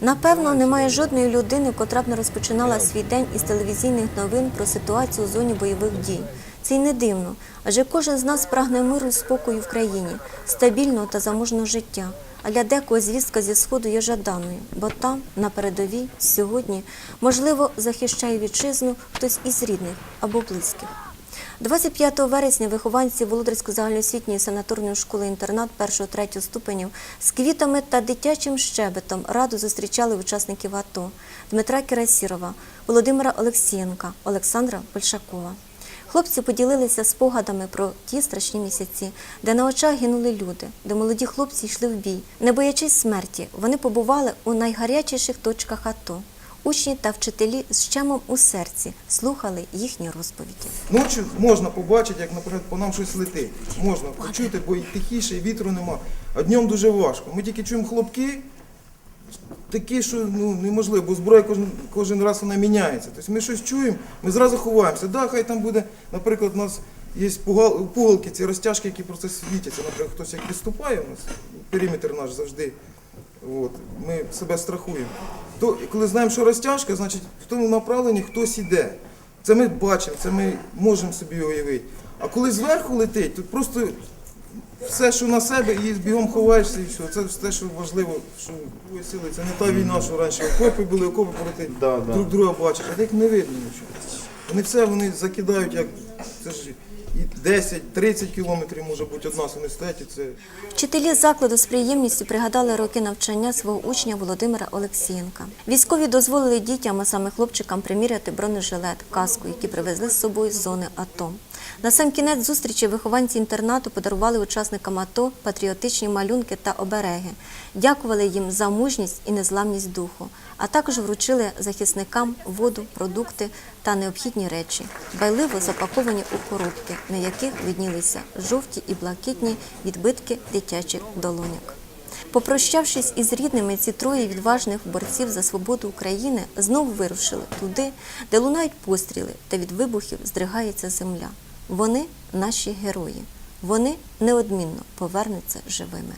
Напевно, немає жодної людини, котра б не розпочинала свій день із телевізійних новин про ситуацію у зоні бойових дій. Це й не дивно, адже кожен з нас прагне миру і спокою в країні, стабільного та заможного життя. А для декого звістка зі сходу є жаданою, бо там, на передовій, сьогодні, можливо, захищає вітчизну хтось із рідних або близьких. 25 вересня вихованці Володарської загальноосвітньої санаторної школи-інтернат 1-3 ступенів з квітами та дитячим щебетом раду зустрічали учасників АТО Дмитра Кірасірова, Володимира Олексієнка, Олександра Большакова. Хлопці поділилися спогадами про ті страшні місяці, де на очах гинули люди, де молоді хлопці йшли в бій. Не боячись смерті, вони побували у найгарячіших точках АТО. Учні та вчителі з щемом у серці слухали їхні розповіді. Ночі можна побачити, як, наприклад, по нам щось летить. Можна почути, бо і тихіше, і вітру нема. А днем дуже важко. Ми тільки чуємо хлопки, такі, що ну, неможливо, бо зброя кожен, кожен раз вона міняється. Тобто ми щось чуємо, ми зразу ховаємося. Да, хай там буде, наприклад, у нас є пугал- пугалки, ці розтяжки, які просто світяться. Наприклад, хтось як відступає у нас, периметр наш завжди. От, ми себе страхуємо. То, коли знаємо, що розтяжка, значить в тому направленні хтось іде. Це ми бачимо, це ми можемо собі уявити. А коли зверху летить, то просто все, що на себе, і бігом ховаєшся, і все. Це все, що важливо, що сили. Це не та війна, що раніше окопи були, окопи полетить, Да, да. друг друга бачиш, а як не видно нічого. Вони все вони закидають, як це ж і 10-30 кілометрів може бути одна вони стоять, це Вчителі закладу з приємністю пригадали роки навчання свого учня Володимира Олексієнка. Військові дозволили дітям, а саме хлопчикам, приміряти бронежилет, каску, які привезли з собою з зони АТО. На сам кінець зустрічі вихованці інтернату подарували учасникам АТО патріотичні малюнки та обереги, дякували їм за мужність і незламність духу, а також вручили захисникам воду, продукти та необхідні речі, байливо запаковані у коробки, на яких виднілися жовті і блакитні відбитки дитячих долоняк. Попрощавшись із рідними, ці троє відважних борців за свободу України знову вирушили туди, де лунають постріли та від вибухів здригається земля. Вони наші герої. Вони неодмінно повернуться живими.